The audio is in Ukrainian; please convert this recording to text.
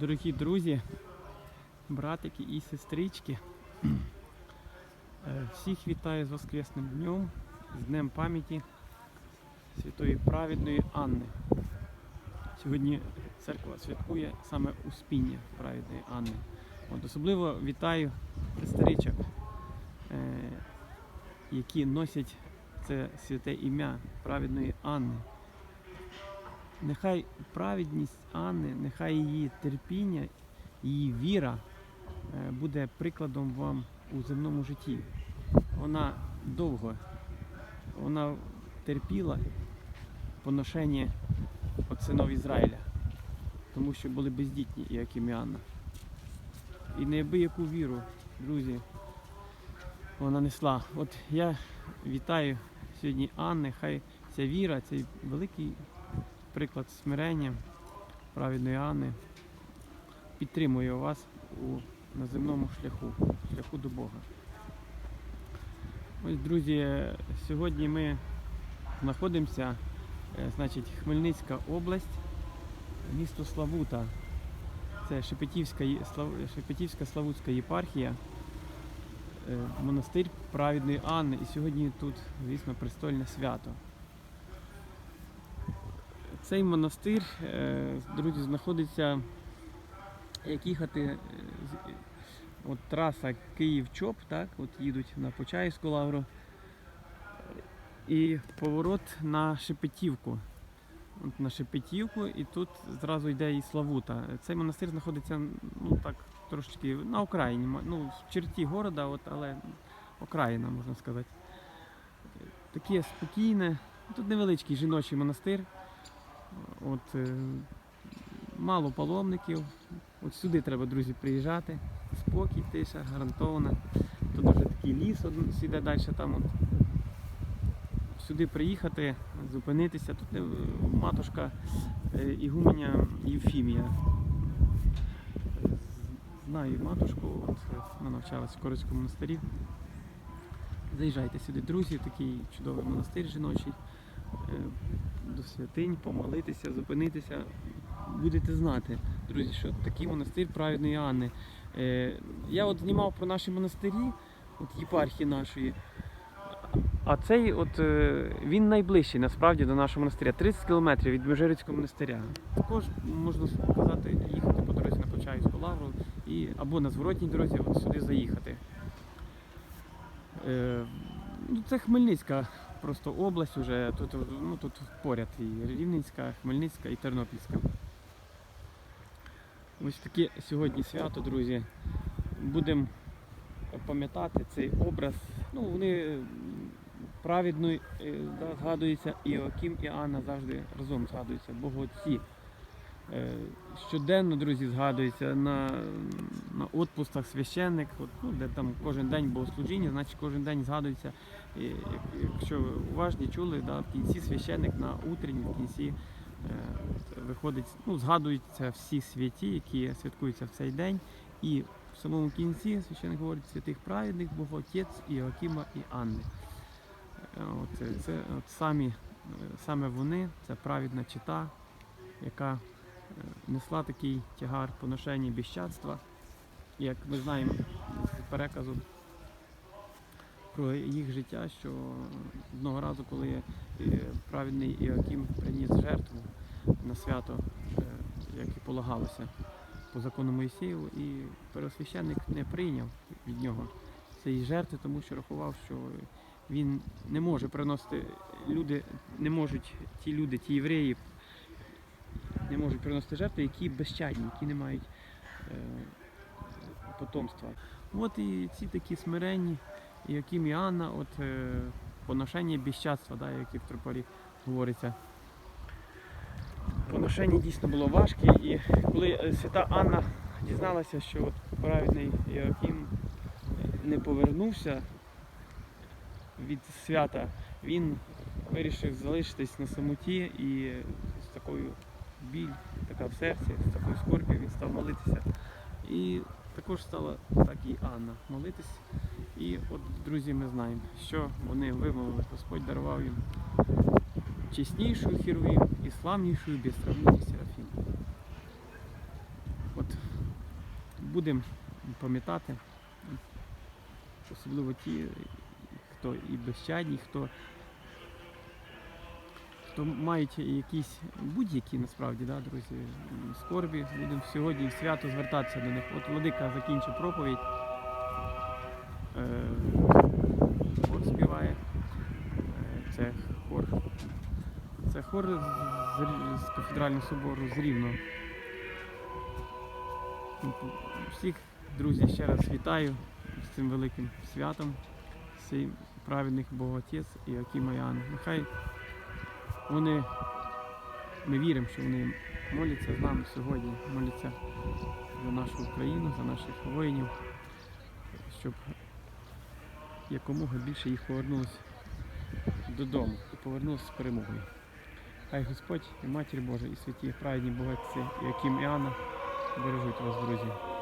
Дорогі друзі, братики і сестрички, е, всіх вітаю з Воскресним днем, з Днем пам'яті святої праведної Анни. Сьогодні церква святкує саме Успіння праведної Анни. От особливо вітаю сестричок, е, які носять це святе ім'я праведної Анни. Нехай праведність Анни, нехай її терпіння, її віра е, буде прикладом вам у земному житті. Вона довго, вона терпіла поношення от синов Ізраїля, тому що були бездітні, як і Анна. І неабияку віру, друзі, вона несла. От я вітаю сьогодні Анни, хай ця віра, цей великий приклад смирення праведної Анни підтримує вас у на земному шляху, шляху до Бога. Ось, друзі, сьогодні ми знаходимося, е, значить, Хмельницька область, місто Славута. Це Шепетівська, Шепетівська Славутська єпархія, е, монастир праведної Анни. І сьогодні тут, звісно, престольне свято. Цей монастир, е, друзі, знаходиться, як їхати е, от траса Київ-Чоп, так, от їдуть на Почаївську лавру. І поворот на Шепетівку. От на Шепетівку, і тут зразу йде і Славута. Цей монастир знаходиться ну, так, трошечки на окраїні, ну, в черті города, от, але окраїна, можна сказати. Таке спокійне. Тут невеличкий жіночий монастир. От, е, мало паломників. От сюди треба, друзі, приїжджати. Спокій, тиша, гарантована. Тут вже такий ліс сіде далі там. От. Сюди приїхати, зупинитися. Тут е, матушка е, Ігуменя Євфімія. Знаю матушку, от, вона навчалась в Корицькому монастирі. Заїжджайте сюди, друзі, такий чудовий монастир жіночий. Е, До святинь, помолитися, зупинитися. Будете знати, друзі, що такий монастир праведної Анни. Е, Я от знімав про наші монастирі, от єпархії нашої. А цей от е, він найближчий насправді до нашого монастиря. 30 кілометрів від Межирицького монастиря. Також можна сказати, їхати по дорозі на Почаївську лавру і або на зворотній дорозі от сюди заїхати. Е, ну, це Хмельницька просто область уже. Тут, ну, тут поряд і Рівненська, Хмельницька і Тернопільська. Ось таке сьогодні свято, друзі. Будемо пам'ятати цей образ. Ну, вони праведно е, згадуються, і Окім і Анна завжди разом згадуються, богоотці. Е, Щоденно, друзі, згадується на, на відпустах священник, от, ну, де там кожен день богослужіння, значить кожен день згадується. І, якщо уважні чули, да, в кінці священник на утренні, в кінці е, виходить, ну, згадуються всі святі, які святкуються в цей день. І в самому кінці священник говорить святих праведних, Богоотець, Іоакима і Анни. Е, От, це, це от самі, саме вони, це праведна чита, яка несла такий тягар поношення біщадства. Як ми знаємо з переказу про їх життя, що одного разу, коли е, праведний Іоаким приніс жертву на свято, е, як і полагалося по закону Моїсеєву, і первосвященник не прийняв від нього цієї жертви, тому що рахував, що він не може приносити люди, не можуть ті люди, ті євреї, не можуть приносити жертви, які безчадні, які не мають е, потомства. От і ці такі смиренні, яким і Анна, от е, поношення біщадства, да, як і в тропарі говориться. Поношення дійсно було важке, і коли е, свята Анна дізналася, що от праведний Іоаким не повернувся від свята, він вирішив залишитись на самоті і з такою біль, така в серці, з такою скорб'ю він став молитися. І також стала так і Анна молитись. І от, друзі, ми знаємо, що вони вимовили, Господь дарував їм чеснішою хірургію і славнішою безсравніть Серафім. От будемо пам'ятати, особливо ті, хто і безчадні, хто, хто мають якісь будь-які насправді, да, друзі, скорбі, будемо сьогодні в свято звертатися до них. От Владика закінчив проповідь. Е, хор співає. Е, Це хор. Це хор з, кафедрального собору з Рівного. Всіх, друзі, ще раз вітаю з цим великим святом, цей праведник Боготець і Акіма Іоанн. Нехай вони, ми віримо, що вони моляться з нами сьогодні, моляться за нашу Україну, за наших воїнів, щоб якомога більше їх повернулося додому і повернулося з перемогою. Хай Господь і Матір Божа, і святі і праведні Богатці, і Акім Іоанна бережуть вас, друзі.